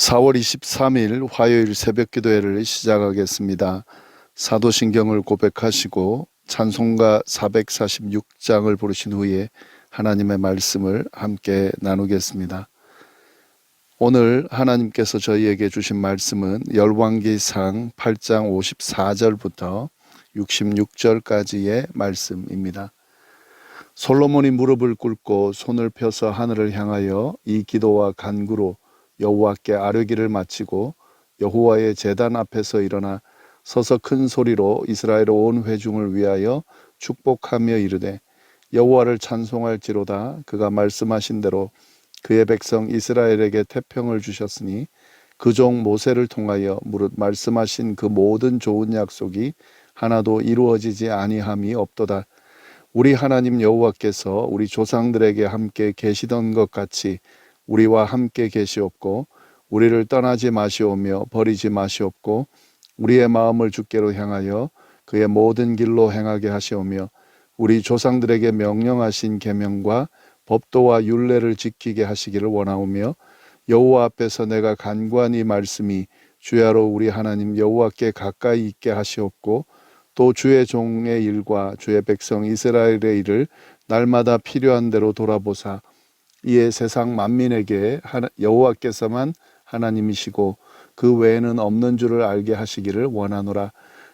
4월 23일 화요일 새벽 기도회를 시작하겠습니다. 사도신경을 고백하시고 찬송가 446장을 부르신 후에 하나님의 말씀을 함께 나누겠습니다. 오늘 하나님께서 저희에게 주신 말씀은 열왕기상 8장 54절부터 66절까지의 말씀입니다. 솔로몬이 무릎을 꿇고 손을 펴서 하늘을 향하여 이 기도와 간구로 여호와께 아뢰기를 마치고 여호와의 제단 앞에서 일어나 서서 큰 소리로 이스라엘 온 회중을 위하여 축복하며 이르되 여호와를 찬송할지로다. 그가 말씀하신 대로 그의 백성 이스라엘에게 태평을 주셨으니 그 종 모세를 통하여 무릇 말씀하신 그 모든 좋은 약속이 하나도 이루어지지 아니함이 없도다. 우리 하나님 여호와께서 우리 조상들에게 함께 계시던 것 같이 우리와 함께 계시옵고 우리를 떠나지 마시오며 버리지 마시옵고 우리의 마음을 주께로 향하여 그의 모든 길로 행하게 하시오며 우리 조상들에게 명령하신 계명과 법도와 율례를 지키게 하시기를 원하오며 여호와 앞에서 내가 이 말씀이 주야로 우리 하나님 여호와께 가까이 있게 하시옵고 또 주의 종의 일과 주의 백성 이스라엘의 일을 날마다 필요한 대로 돌아보사 이에 세상 만민에게 여호와께서만 하나님이시고 그 외에는 없는 줄을 알게 하시기를 원하노라.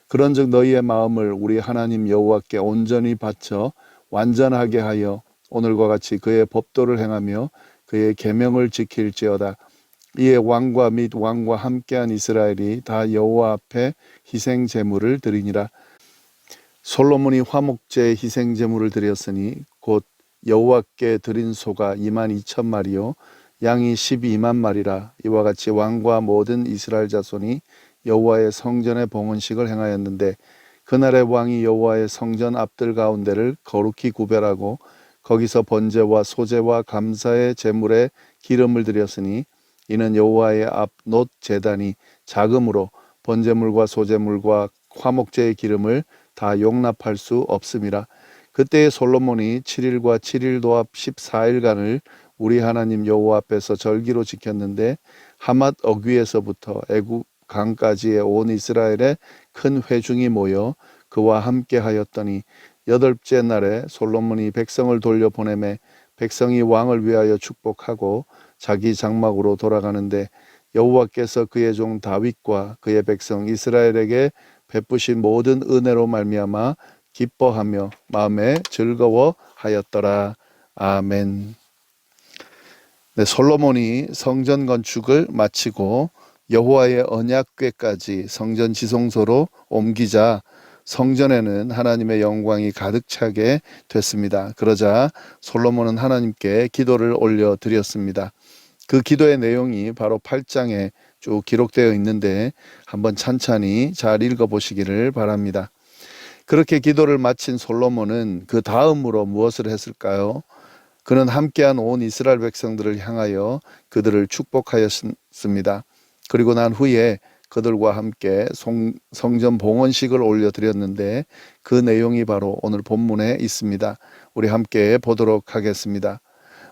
그런즉 너희의 마음을 우리 하나님 여호와께 온전히 바쳐 완전하게 하여 오늘과 같이 그의 법도를 행하며 그의 계명을 지킬지어다. 이에 왕과 및 왕과 함께한 이스라엘이 다 여호와 앞에 희생 제물을 드리니라. 솔로몬이 화목제 희생 제물을 드렸으니 곧 여호와께 드린 소가 2만 2천 마리요 양이 12만 마리라. 이와 같이 왕과 모든 이스라엘 자손이 여호와의 성전의 봉헌식을 행하였는데 그날의 왕이 여호와의 성전 앞들 가운데를 거룩히 구별하고 거기서 번제와 소제와 감사의 제물에 기름을 드렸으니 이는 여호와의 앞놋 제단이 작음으로 번제물과 소제물과 화목제의 기름을 다 용납할 수 없음이라 그때의 솔로몬이 7일과 7일 도합 14일간을 우리 하나님 여호와 앞에서 절기로 지켰는데 하맛 어귀에서부터 애굽 강까지의 온 이스라엘의 큰 회중이 모여 그와 함께 하였더니 여덟째 날에 솔로몬이 백성을 돌려 보내매 백성이 왕을 위하여 축복하고 자기 장막으로 돌아가는데 여호와께서 그의 종 다윗과 그의 백성 이스라엘에게 베푸신 모든 은혜로 말미암아 기뻐하며 마음에 즐거워하였더라. 아멘. 네, 솔로몬이 성전 건축을 마치고 여호와의 언약궤까지 성전 지성소로 옮기자 성전에는 하나님의 영광이 가득 차게 됐습니다. 그러자 솔로몬은 하나님께 기도를 올려 드렸습니다. 그 기도의 내용이 바로 8장에 쭉 기록되어 있는데 한번 찬찬히 잘 읽어 보시기를 바랍니다. 그렇게 기도를 마친 솔로몬은 그 다음으로 무엇을 했을까요? 그는 함께한 온 이스라엘 백성들을 향하여 그들을 축복하였습니다. 그리고 난 후에 그들과 함께 성전 봉헌식을 올려드렸는데 그 내용이 바로 오늘 본문에 있습니다. 우리 함께 보도록 하겠습니다.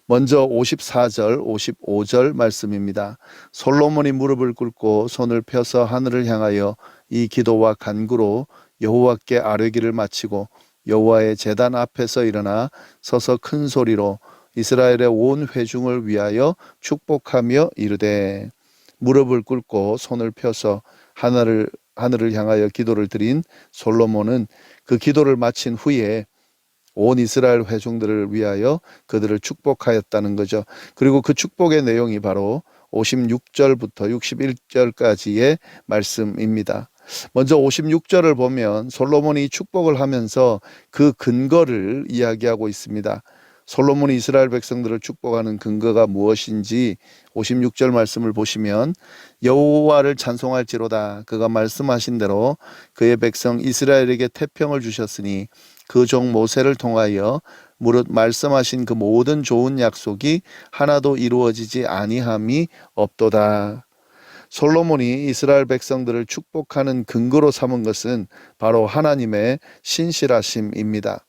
먼저 54절, 55절 말씀입니다. 솔로몬이 무릎을 꿇고 손을 펴서 하늘을 향하여 이 기도와 간구로 여호와께 아뢰기를 마치고 여호와의 제단 앞에서 일어나 서서 큰 소리로 이스라엘의 온 회중을 위하여 축복하며 이르되 무릎을 꿇고 손을 펴서 하늘을 하늘을 향하여 기도를 드린 솔로몬은 그 기도를 마친 후에 온 이스라엘 회중들을 위하여 그들을 축복하였다는 거죠. 그리고 그 축복의 내용이 바로 56절부터 61절까지의 말씀입니다. 먼저 56절을 보면 솔로몬이 축복을 하면서 그 근거를 이야기하고 있습니다. 솔로몬이 이스라엘 백성들을 축복하는 근거가 무엇인지 56절 말씀을 보시면 여호와를 찬송할지로다 그가 말씀하신 대로 그의 백성 이스라엘에게 태평을 주셨으니 그 종 모세를 통하여 무릇 말씀하신 그 모든 좋은 약속이 하나도 이루어지지 아니함이 없도다. 솔로몬이 이스라엘 백성들을 축복하는 근거로 삼은 것은 바로 하나님의 신실하심입니다.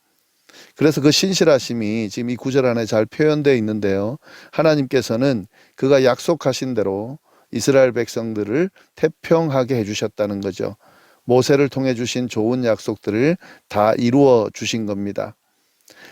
그래서 그 신실하심이 지금 이 구절 안에 잘 표현되어 있는데요. 하나님께서는 그가 약속하신 대로 이스라엘 백성들을 태평하게 해주셨다는 거죠. 모세를 통해 주신 좋은 약속들을 다 이루어 주신 겁니다.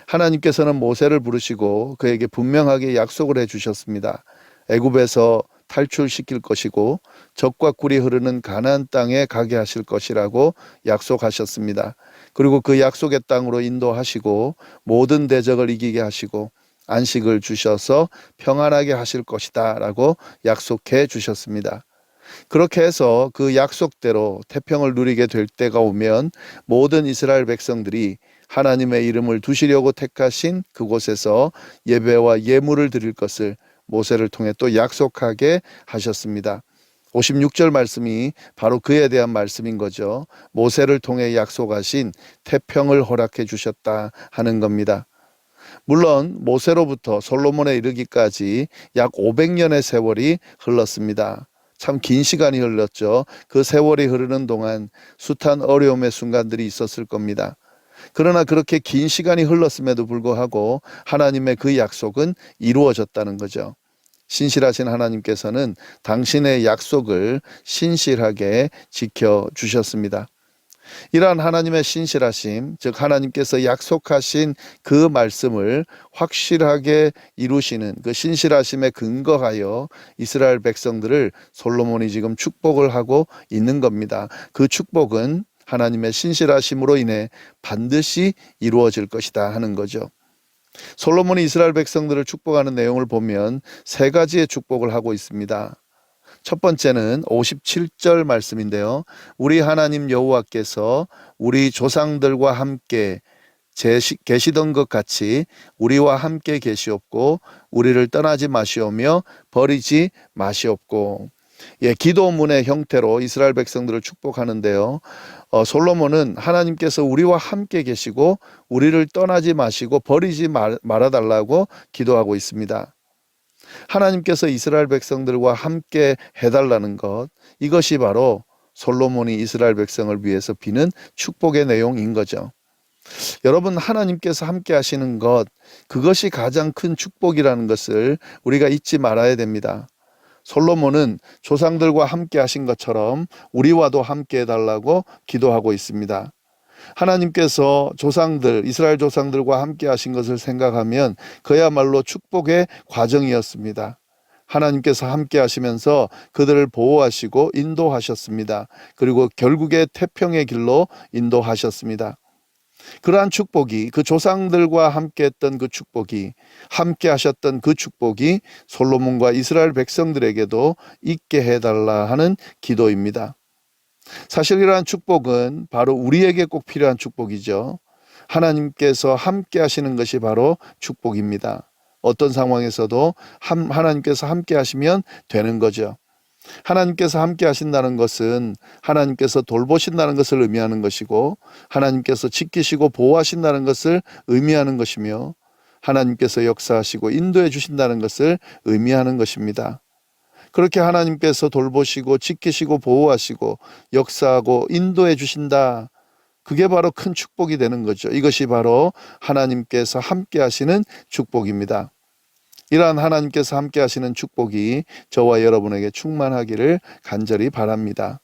하나님께서는 모세를 부르시고 그에게 분명하게 약속을 해 주셨습니다. 애굽에서 탈출시킬 것이고 적과 꿀이 흐르는 가나안 땅에 가게 하실 것이라고 약속하셨습니다. 그리고 그 약속의 땅으로 인도하시고 모든 대적을 이기게 하시고 안식을 주셔서 평안하게 하실 것이다라고 약속해 주셨습니다. 그렇게 해서 그 약속대로 태평을 누리게 될 때가 오면 모든 이스라엘 백성들이 하나님의 이름을 두시려고 택하신 그곳에서 예배와 예물을 드릴 것을 모세를 통해 또 약속하게 하셨습니다. 56절 말씀이 바로 그에 대한 말씀인 거죠. 모세를 통해 약속하신 태평을 허락해 주셨다 하는 겁니다. 물론 모세로부터 솔로몬에 이르기까지 약 500년의 세월이 흘렀습니다. 참 긴 시간이 흘렀죠. 그 세월이 흐르는 동안 숱한 어려움의 순간들이 있었을 겁니다. 그러나 그렇게 긴 시간이 흘렀음에도 불구하고 하나님의 그 약속은 이루어졌다는 거죠. 신실하신 하나님께서는 당신의 약속을 신실하게 지켜 주셨습니다. 이러한 하나님의 신실하심, 즉 하나님께서 약속하신 그 말씀을 확실하게 이루시는 그 신실하심에 근거하여 이스라엘 백성들을 솔로몬이 지금 축복을 하고 있는 겁니다. 그 축복은 하나님의 신실하심으로 인해 반드시 이루어질 것이다 하는 거죠. 솔로몬이 이스라엘 백성들을 축복하는 내용을 보면 세 가지의 축복을 하고 있습니다. 첫 번째는 57절 말씀인데요. 우리 하나님 여호와께서 우리 조상들과 함께 제시, 계시던 것 같이 우리와 함께 계시옵고 우리를 떠나지 마시오며 버리지 마시옵고 예, 기도문의 형태로 이스라엘 백성들을 축복하는데요. 어, 솔로몬은 하나님께서 우리와 함께 계시고 우리를 떠나지 마시고 버리지 말, 말아달라고 기도하고 있습니다. 하나님께서 이스라엘 백성들과 함께 해달라는 것, 이것이 바로 솔로몬이 이스라엘 백성을 위해서 비는 축복의 내용인 거죠. 여러분, 하나님께서 함께 하시는 것, 그것이 가장 큰 축복이라는 것을 우리가 잊지 말아야 됩니다. 솔로몬은 조상들과 함께 하신 것처럼 우리와도 함께 해달라고 기도하고 있습니다. 하나님께서 조상들, 이스라엘 조상들과 함께 하신 것을 생각하면 그야말로 축복의 과정이었습니다. 하나님께서 함께 하시면서 그들을 보호하시고 인도하셨습니다. 그리고 결국에 태평의 길로 인도하셨습니다. 그러한 축복이 그 조상들과 함께 했던 그 축복이 함께 하셨던 그 축복이 솔로몬과 이스라엘 백성들에게도 있게 해달라 하는 기도입니다. 사실 이러한 축복은 바로 우리에게 꼭 필요한 축복이죠. 하나님께서 함께 하시는 것이 바로 축복입니다. 어떤 상황에서도 하나님께서 함께 하시면 되는 거죠. 하나님께서 함께 하신다는 것은 하나님께서 돌보신다는 것을 의미하는 것이고 하나님께서 지키시고 보호하신다는 것을 의미하는 것이며 하나님께서 역사하시고 인도해 주신다는 것을 의미하는 것입니다. 그렇게 하나님께서 돌보시고 지키시고 보호하시고 역사하고 인도해 주신다. 그게 바로 큰 축복이 되는 거죠. 이것이 바로 하나님께서 함께 하시는 축복입니다. 이러한 하나님께서 함께 하시는 축복이 저와 여러분에게 충만하기를 간절히 바랍니다.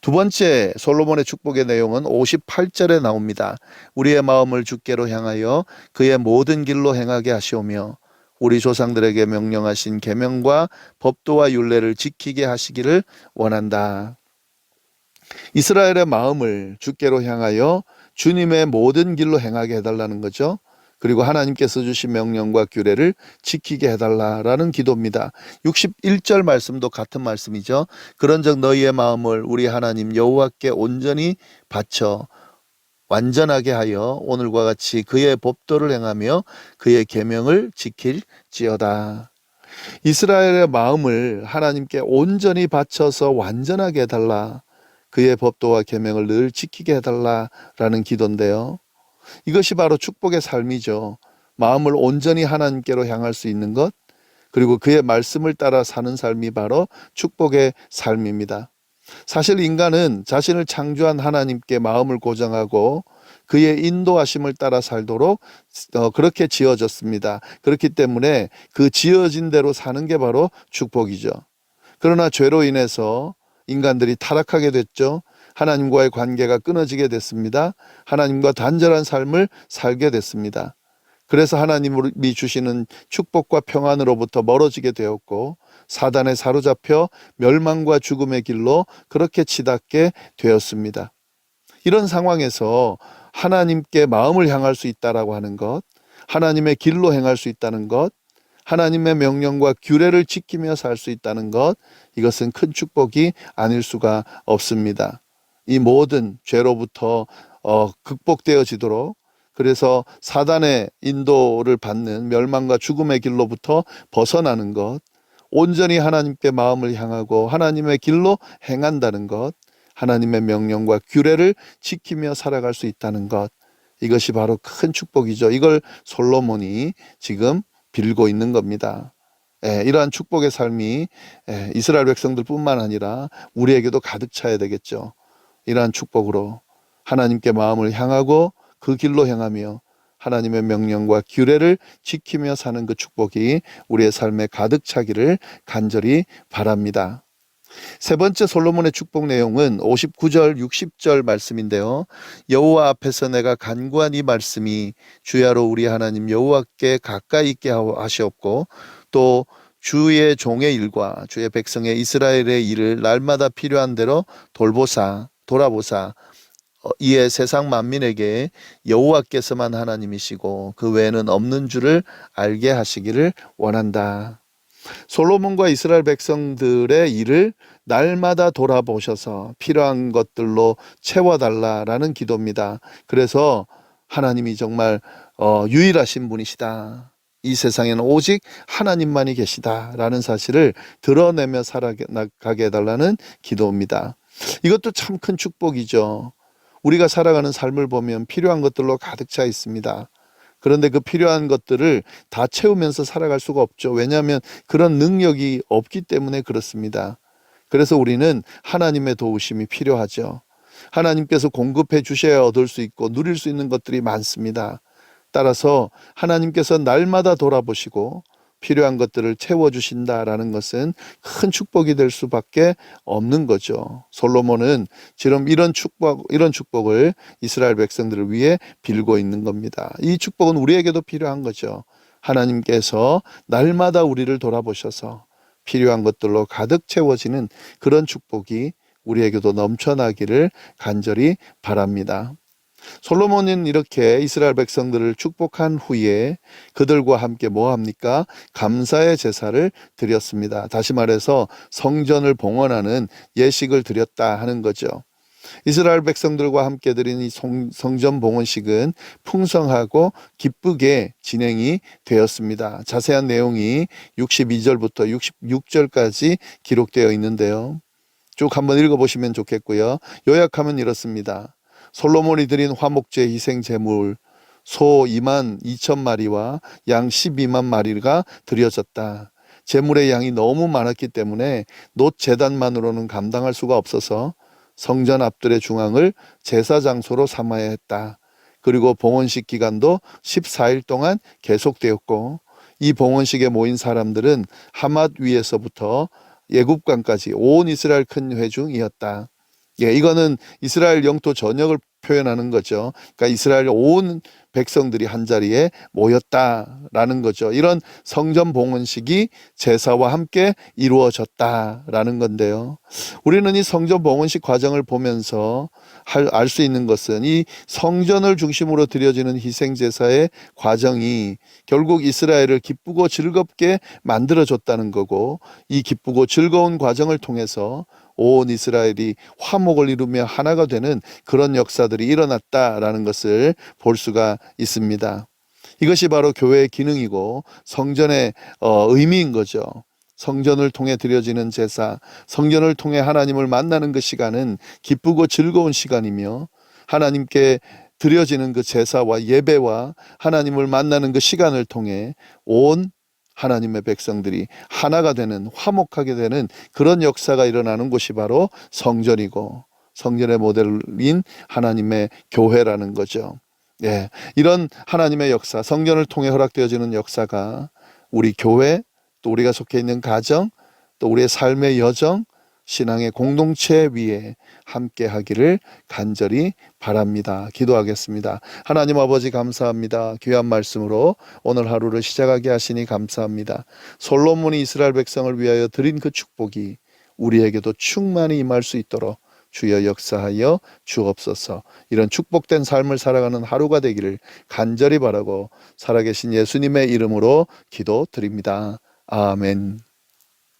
두 번째 솔로몬의 축복의 내용은 58절에 나옵니다. 우리의 마음을 주께로 향하여 그의 모든 길로 행하게 하시오며 우리 조상들에게 명령하신 계명과 법도와 율례를 지키게 하시기를 원한다. 이스라엘의 마음을 주께로 향하여 주님의 모든 길로 행하게 해달라는 거죠. 그리고 하나님께서 주신 명령과 규례를 지키게 해달라라는 기도입니다. 61절 말씀도 같은 말씀이죠. 그런즉 너희의 마음을 우리 하나님 여호와께 온전히 바쳐 완전하게 하여 오늘과 같이 그의 법도를 행하며 그의 계명을 지킬지어다. 이스라엘의 마음을 하나님께 온전히 바쳐서 완전하게 해달라. 그의 법도와 계명을 늘 지키게 해달라라는 기도인데요. 이것이 바로 축복의 삶이죠. 마음을 온전히 하나님께로 향할 수 있는 것, 그리고 그의 말씀을 따라 사는 삶이 바로 축복의 삶입니다. 사실 인간은 자신을 창조한 하나님께 마음을 고정하고 그의 인도하심을 따라 살도록 어, 그렇게 지어졌습니다. 그렇기 때문에 그 지어진 대로 사는 게 바로 축복이죠. 그러나 죄로 인해서 인간들이 타락하게 됐죠. 하나님과의 관계가 끊어지게 됐습니다. 하나님과 단절한 삶을 살게 됐습니다. 그래서 하나님이 주시는 축복과 평안으로부터 멀어지게 되었고 사단에 사로잡혀 멸망과 죽음의 길로 그렇게 치닫게 되었습니다. 이런 상황에서 하나님께 마음을 향할 수 있다라고 하는 것, 하나님의 길로 행할 수 있다는 것, 하나님의 명령과 규례를 지키며 살 수 있다는 것, 이것은 큰 축복이 아닐 수가 없습니다. 이 모든 죄로부터 어, 극복되어지도록 그래서 사단의 인도를 받는 멸망과 죽음의 길로부터 벗어나는 것, 온전히 하나님께 마음을 향하고 하나님의 길로 행한다는 것, 하나님의 명령과 규례를 지키며 살아갈 수 있다는 것, 이것이 바로 큰 축복이죠. 이걸 솔로몬이 지금 빌고 있는 겁니다. 예, 이러한 축복의 삶이 예, 이스라엘 백성들뿐만 아니라 우리에게도 가득 차야 되겠죠. 이러한 축복으로 하나님께 마음을 향하고 그 길로 행하며 하나님의 명령과 규례를 지키며 사는 그 축복이 우리의 삶에 가득 차기를 간절히 바랍니다. 세 번째 솔로몬의 축복 내용은 59절 60절 말씀인데요. 여호와 앞에서 내가 간구한 이 말씀이 주야로 우리 하나님 여호와께 가까이 있게 하시옵고 또 주의 종의 일과 주의 백성의 이스라엘의 일을 날마다 필요한 대로 돌보사 돌아보사 어, 이에 세상 만민에게 여호와께서만 하나님이시고 그 외에는 없는 줄을 알게 하시기를 원한다. 솔로몬과 이스라엘 백성들의 일을 날마다 돌아보셔서 필요한 것들로 채워달라라는 기도입니다. 그래서 하나님이 정말 어, 유일하신 분이시다. 이 세상에는 오직 하나님만이 계시다라는 사실을 드러내며 살아가게 해달라는 기도입니다. 이것도 참 큰 축복이죠. 우리가 살아가는 삶을 보면 필요한 것들로 가득 차 있습니다. 그런데 그 필요한 것들을 다 채우면서 살아갈 수가 없죠. 왜냐하면 그런 능력이 없기 때문에 그렇습니다. 그래서 우리는 하나님의 도우심이 필요하죠. 하나님께서 공급해 주셔야 얻을 수 있고 누릴 수 있는 것들이 많습니다. 따라서 하나님께서 날마다 돌아보시고 필요한 것들을 채워주신다라는 것은 큰 축복이 될 수밖에 없는 거죠. 솔로몬은 지금 이런 축복, 이런 축복을 이스라엘 백성들을 위해 빌고 있는 겁니다. 이 축복은 우리에게도 필요한 거죠. 하나님께서 날마다 우리를 돌아보셔서 필요한 것들로 가득 채워지는 그런 축복이 우리에게도 넘쳐나기를 간절히 바랍니다. 솔로몬은 이렇게 이스라엘 백성들을 축복한 후에 그들과 함께 뭐 합니까? 감사의 제사를 드렸습니다. 다시 말해서 성전을 봉헌하는 예식을 드렸다 하는 거죠. 이스라엘 백성들과 함께 드린 이 성전 봉헌식은 풍성하고 기쁘게 진행이 되었습니다. 자세한 내용이 62절부터 66절까지 기록되어 있는데요. 쭉 한번 읽어보시면 좋겠고요. 요약하면 이렇습니다. 솔로몬이 드린 화목제 희생 제물 소 2만 2천 마리와 양 12만 마리가 드려졌다. 제물의 양이 너무 많았기 때문에 놋 재단만으로는 감당할 수가 없어서 성전 앞들의 중앙을 제사 장소로 삼아야 했다. 그리고 봉헌식 기간도 14일 동안 계속되었고 이 봉헌식에 모인 사람들은 하맛 위에서부터 예굽강까지 온 이스라엘 큰 회중이었다. 예, 이거는 이스라엘 영토 전역을 표현하는 거죠. 그러니까 이스라엘 온 백성들이 한 자리에 모였다라는 거죠. 이런 성전 봉헌식이 제사와 함께 이루어졌다라는 건데요. 우리는 이 성전 봉헌식 과정을 보면서 알 수 있는 것은 이 성전을 중심으로 드려지는 희생 제사의 과정이 결국 이스라엘을 기쁘고 즐겁게 만들어 줬다는 거고 이 기쁘고 즐거운 과정을 통해서 온 이스라엘이 화목을 이루며 하나가 되는 그런 역사들이 일어났다라는 것을 볼 수가 있습니다. 이것이 바로 교회의 기능이고 성전의 어, 의미인 거죠. 성전을 통해 드려지는 제사, 성전을 통해 하나님을 만나는 그 시간은 기쁘고 즐거운 시간이며 하나님께 드려지는 그 제사와 예배와 하나님을 만나는 그 시간을 통해 온 하나님의 백성들이 하나가 되는 화목하게 되는 그런 역사가 일어나는 곳이 바로 성전이고 성전의 모델인 하나님의 교회라는 거죠. 예. 이런 하나님의 역사, 성전을 통해 허락되어지는 역사가 우리 교회, 또 우리가 속해 있는 가정, 또 우리의 삶의 여정, 신앙의 공동체 위에 함께 하기를 간절히 바랍니다. 기도하겠습니다. 하나님 아버지 감사합니다. 귀한 말씀으로 오늘 하루를 시작하게 하시니 감사합니다. 솔로몬이 이스라엘 백성을 위하여 드린 그 축복이 우리에게도 충만히 임할 수 있도록 주여 역사하여 주옵소서. 이런 축복된 삶을 살아가는 하루가 되기를 간절히 바라고 살아계신 예수님의 이름으로 기도드립니다. 아멘.